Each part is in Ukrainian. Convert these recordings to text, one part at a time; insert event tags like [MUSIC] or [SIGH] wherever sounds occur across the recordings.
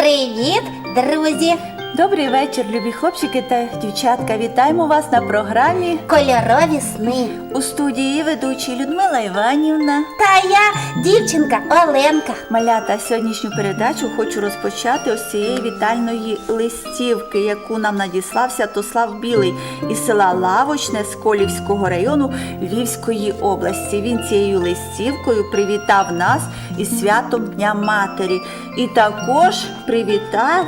Привіт, друзі! Добрий вечір, любі хлопчики та дівчатка. Вітаємо вас на програмі Кольорові сни. у студії ведучі Людмила Іванівна. Та я дівчинка Оленка. Малята сьогоднішню передачу хочу розпочати ось цієї вітальної листівки, яку нам надіслав Святослав Білий із села Лавочне з Колівського району Львівської області. Він цією листівкою привітав нас із святом Дня Матері і також привітав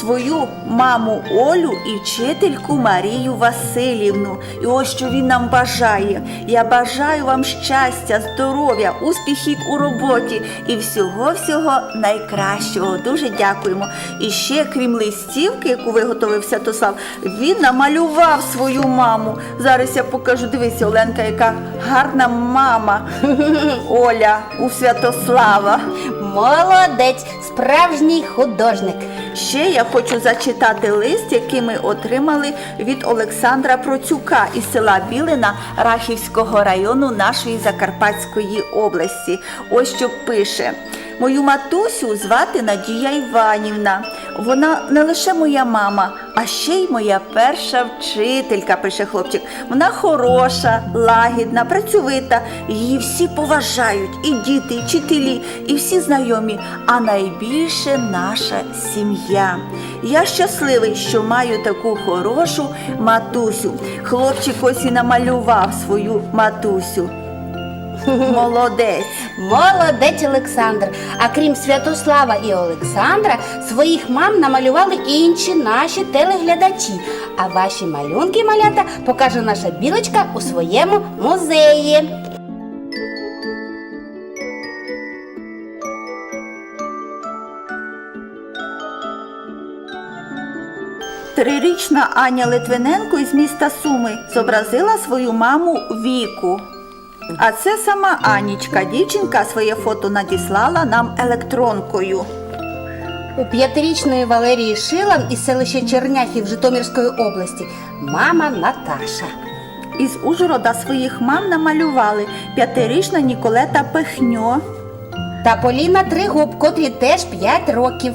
свою маму Олю і вчительку Марію Васильівну. І ось що він нам бажає. Я бажаю вам щастя, здоров'я, успіхів у роботі і всього-всього найкращого. Дуже дякуємо. І ще, крім листівки, яку виготовив Святослав, він намалював свою маму. Зараз я покажу. Дивися, Оленка, яка гарна мама [LAUGHS] Оля у Святослава. Молодець, справжній художник. Ще я хочу зачитати лист, який ми отримали від Олександра Процюка із села Білина Рахівського району нашої Закарпатської області. Ось що пише. Мою матусю звати Надія Іванівна. Вона не лише моя мама, а ще й моя перша вчителька, пише хлопчик. Вона хороша, лагідна, працьовита. Її всі поважають, і діти, і вчителі, і всі знайомі, а найбільше наша сім'я. Я щасливий, що маю таку хорошу матусю. Хлопчик ось і намалював свою матусю. Молодець. Молодець Олександр. А крім Святослава і Олександра, своїх мам намалювали інші наші телеглядачі. А ваші малюнки малята покаже наша білочка у своєму музеї. Трирічна Аня Литвиненко із міста Суми зобразила свою маму Віку. А це сама Анічка, дівчинка, своє фото надіслала нам електронкою. У п'ятирічної Валерії Шилан із селища Черняхів Житомирської області мама Наташа. Із Ужгорода своїх мам намалювали п'ятирічна Ніколета Пехньо, Та Поліна Тригуб, котрі теж 5 років.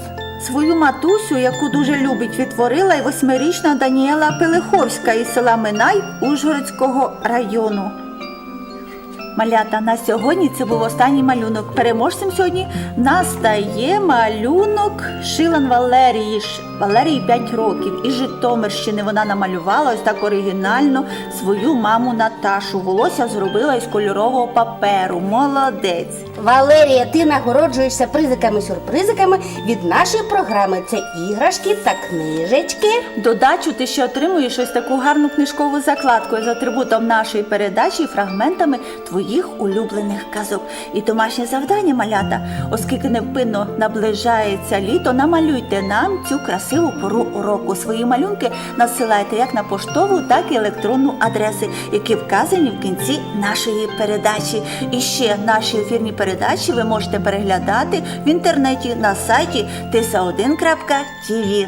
свою матусю, яку дуже любить, відтворила й восьмирічна Даніела Пелиховська із села Минай Ужгородського району. Малята на сьогодні це був останній малюнок. Переможцем сьогодні настає малюнок Шилан Валерії. Валерії 5 років. Із Житомирщини вона намалювала ось так оригінально свою маму Наташу. Волосся зробила із кольорового паперу. Молодець. Валерія, ти нагороджуєшся призиками-сюрпризиками від нашої програми. Це іграшки та книжечки. Додачу ти ще отримуєш ось таку гарну книжкову закладку з атрибутом нашої передачі і фрагментами твоїх улюблених казок. І домашнє завдання малята, оскільки невпинно наближається літо, намалюйте нам цю красиву пору року. Свої малюнки надсилайте як на поштову, так і електронну адреси, які вказані в кінці нашої передачі. І ще наші ефірні передачі ви можете переглядати в інтернеті на сайті tisa1.tv.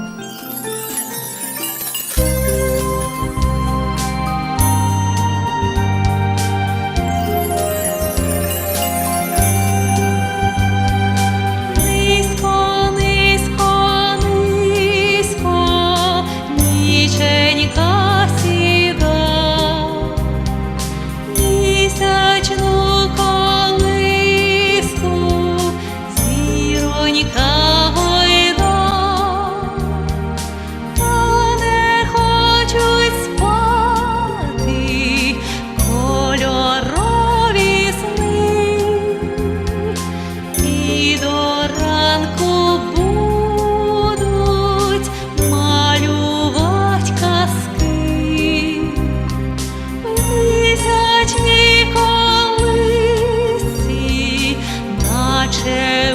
Ще